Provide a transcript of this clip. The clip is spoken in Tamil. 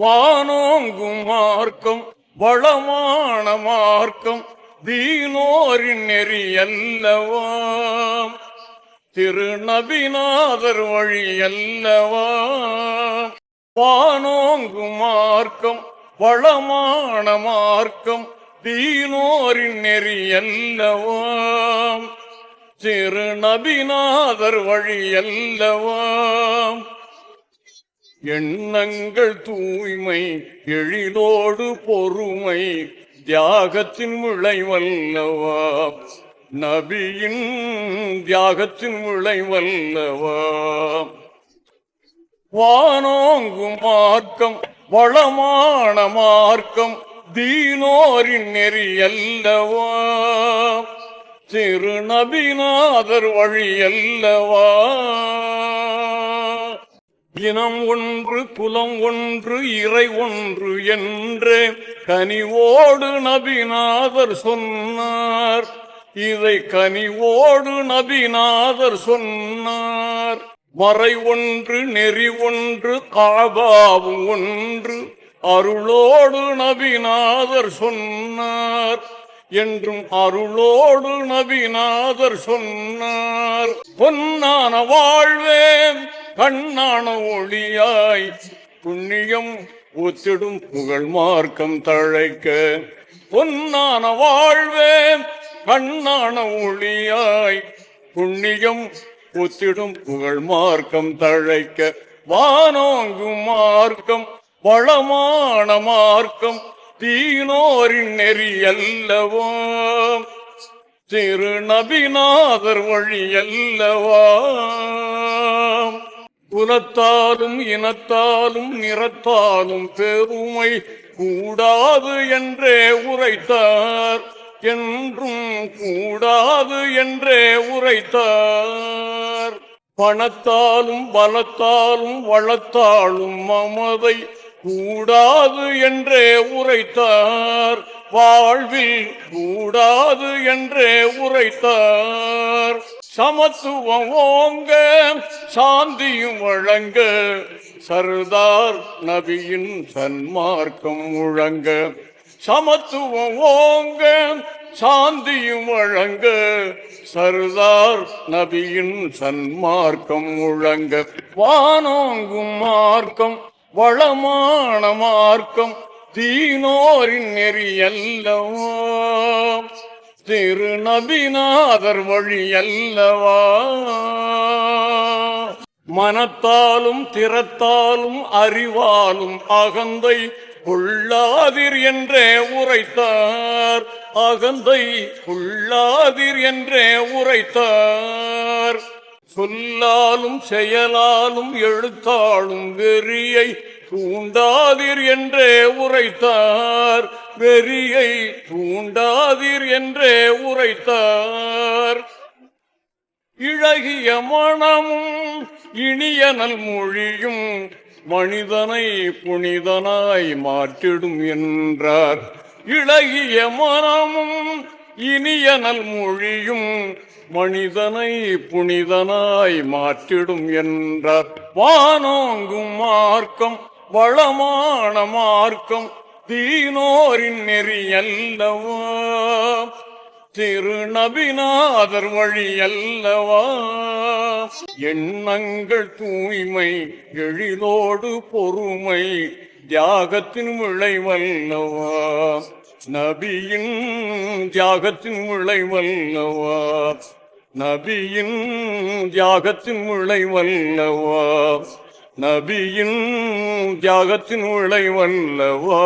வானோங்கும் மார்க்கம் வளமான மார்க்கம் தீனோரின் நெறி அல்லவாம் திருநபிநாதர் வழி அல்லவா வானோங்கும் மார்க்கம் வளமான மார்க்கம் தீனோரின் நெறி அல்லவா திருநபிநாதர் வழி அல்லவா எண்ணங்கள் தூய்மை எழிலோடு பொறுமை தியாகத்தின் விளைவல்லவா நபியின் தியாகத்தின் விளைவல்லவா வானோங்கும் மார்க்கம் வளமான மார்க்கம் தீனோரின் நெறி அல்லவா திருநபிநாதர் வழி அல்லவா இனம் ஒன்று குலம் ஒன்று இறை ஒன்று என்று கனிவோடு நபிநாதர் சொன்னார். இதை கனிவோடு நபிநாதர் சொன்னார். மறை ஒன்று நெறி ஒன்று காபாவும் ஒன்று அருளோடு நபிநாதர் சொன்னார். என்றும் அருளோடு நபிநாதர் சொன்னார். பொன்னான வாழ்வேன் கண்ணான ஒளியாய் புண்ணியம் ஒத்திடும் புகழ் மார்க்கம் தழைக்க. பொன்னான வாழ்வே கண்ணான ஒளியாய் புண்ணியம் ஒத்திடும் புகழ் மார்க்கம் தழைக்க. வானோங்கும் மார்க்கம் வளமான மார்க்கம் தீனோரின் நெறி அல்லவோ? திருநபிநாதர் வழி அல்லவா? குலத்தாலும் இனத்தாலும் நிறத்தாலும் பெருமை கூடாது என்றே உரைத்தார். என்றும் கூடாது என்றே உரைத்தார். பணத்தாலும் பலத்தாலும் வளத்தாலும் மமதை கூடாது என்றே உரைத்தார். வாழ்வில் கூடாது என்றே உரைத்தார். சமத்துவம் ஓங்க சாந்தியும் வழங்க சர்தார் நபியின் சன்மார்க்கம் முழங்க. சமத்துவம் ஓங்க சாந்தியும் வழங்க சர்தார் நபியின் சன்மார்க்கம் முழங்க. வானோங்கும் மார்க்கம் வளமான மார்க்கம் தீனோரின் நெறியல்லவோ? திருநபிநாதர் வழி அல்லவா மனத்தாலும் திறத்தாலும் அறிவாலும் அகந்தை கொள்ளாதிர் என்றே உரைத்தார். அகந்தை கொள்ளாதிர் என்றே உரைத்தார். சொல்லாலும் செயலாலும் எழுத்தாலும் வெறியை தூண்டாதீர் என்றே உரைத்தார். வெறியை தூண்டாதீர் என்றே உரைத்தார். இழகிய மனமும் இனிய நல்மொழியும் மனிதனை புனிதனாய் மாற்றிடும் என்றார். இழகிய மனமும் இனிய நல்மொழியும் மனிதனை புனிதனாய் மாற்றிடும் என்றார். வானோங்கும் மார்க்கம் வளமான மார்க்கம் தீனோரின் நெறி அல்லவா திருநபிநாதர் வழி அல்லவா எண்ணங்கள் தூய்மை எழிலோடு பொறுமை தியாகத்தின் விளைவல்லவா நபியின் தியாகத்தின் விளைவல்லவா நபியின் தியாகத்தின் விளைவல்லவா நபியின் தியாகத்தின் உழை வல்லவா?